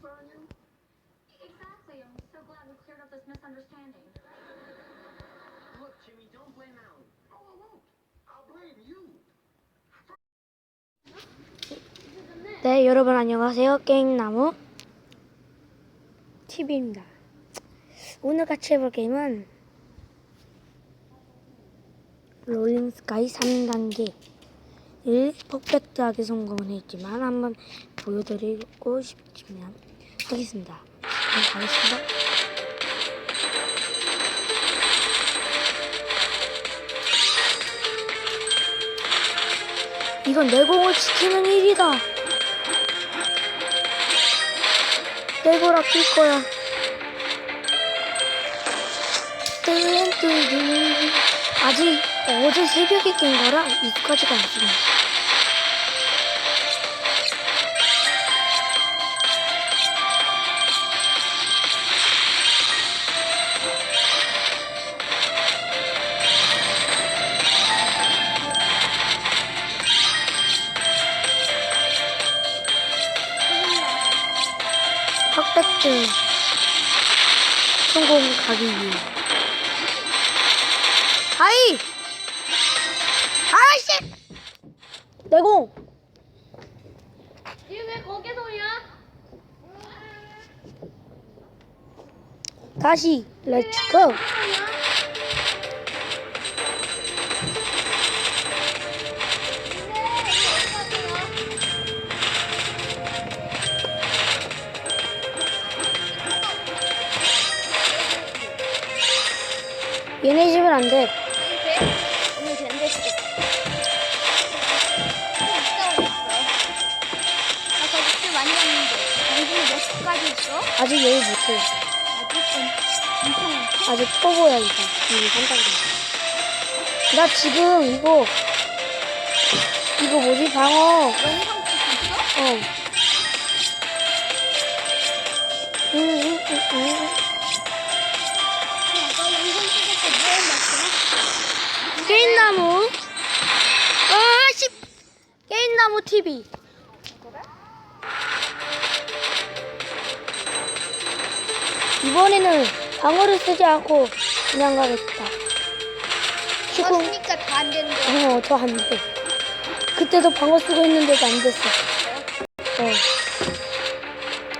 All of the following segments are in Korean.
concern you? Exactly. I'm so glad we cleared up this misunderstanding. Look, Jimmy, don't blame Alan. Oh, I won't. I'll blame you. 네, 여러분 안녕하세요. 게임나무 TV입니다. 오늘 같이 해볼 게임은 롤링 스카이 3단계를 퍼펙트하게 성공을 했지만 한번 보여드리고 싶지만 하겠습니다. 그럼 가겠습니다. 이건 내공을 지키는 일이다. 내골 아낄 거야. 뚜 아직 어제 새벽에 깬 거라 이까지가 안 쓰네. 1등 성공 가기기 아이! 아이씨! 내공! 지금 왜 거기서 올려? 다시 렛츠고 얘네 집은 안 돼. 오늘 된대 시겠 아까 육수 많이 했는데 당신이 몇 가지 있어? 아직 여기 못해. 아직 엄청? 아직 초보야, 이거. 이거 한단계. 나 지금 이거, 이거 뭐지, 방어. 영상 찍고 있어? 어. 응, 응, 응, 응. 게임나무. 아, 씨. 게임나무 TV. 이번에는 방어를 쓰지 않고 그냥 가겠다. 지금, 그러니까 다안 되는데 어, 더 안 돼. 그때도 방어 쓰고 했는데도 안 됐어. 어.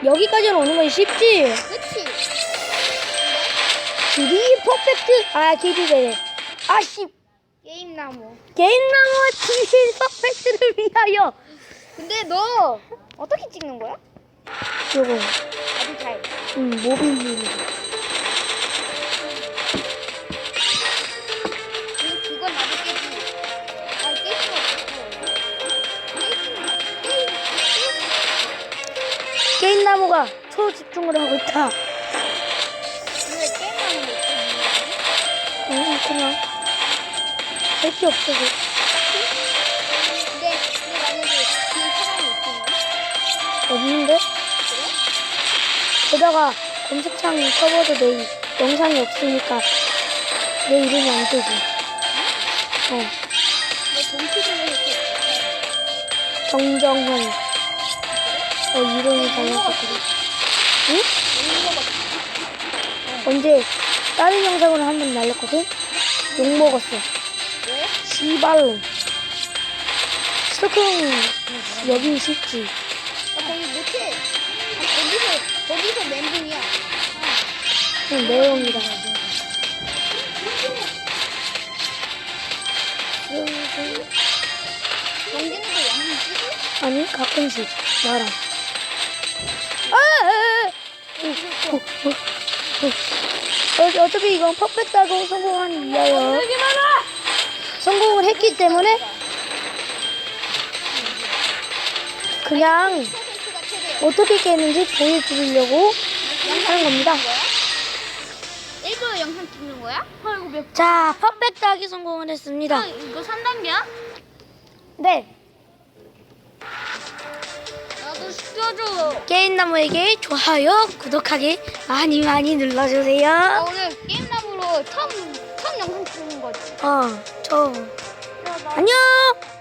여기까지는 오는 건 쉽지? 그치? 길이 퍼펙트. 아, 길이래. 아, 씨. 게임나무 게임나무와 TV 퍼펙트를 위하여. 근데 너 어떻게 찍는 거야? 요거, 아주 잘 음, 모빌리. 그, 그건 나도 깨지 아 깨질 수 없어 게임 게임 게임나무가 초집중을 하고 있다. 왜 게임나무 못 음, 그냥. 할게 없어서. 근데 근데 만약에 그 사람이 있으면 없는데? 게다가 검색창 서버도 내 이- 영상이 없으니까 내 이름이 안 뜨지. 어, 정정현. 어, 이름이 잘못했거든. 응? 언제 다른 영상으로 한 번 날렸거든? 욕먹었어. 왜? 씨발로. 스토킹 여긴 쉽지. 나 거기 못해 아, 거기서 거기서 멘붕이야 그냥 내용이다. 정진이도 영상 찍어? 아니 가끔씩 나랑. 아! 아, 아. 어, 어, 어. 어, 어차피 이건 퍼펙트하고 성공하기 위하여 성공을 했기 때문에 그냥 어떻게 깨는지 보여드리려고 하는 겁니다. 일부러 영상 찍는 거야? 아 이거 몇 자, 퍼펙트하게 성공을 했습니다. 이거 3단계야? 네, 나도 시켜줘 게임나무에게 좋아요, 구독하기 많이 많이 나 눌러주세요. 오늘 게임남으로 처음 영상 찍는 거지 어, 저 안녕.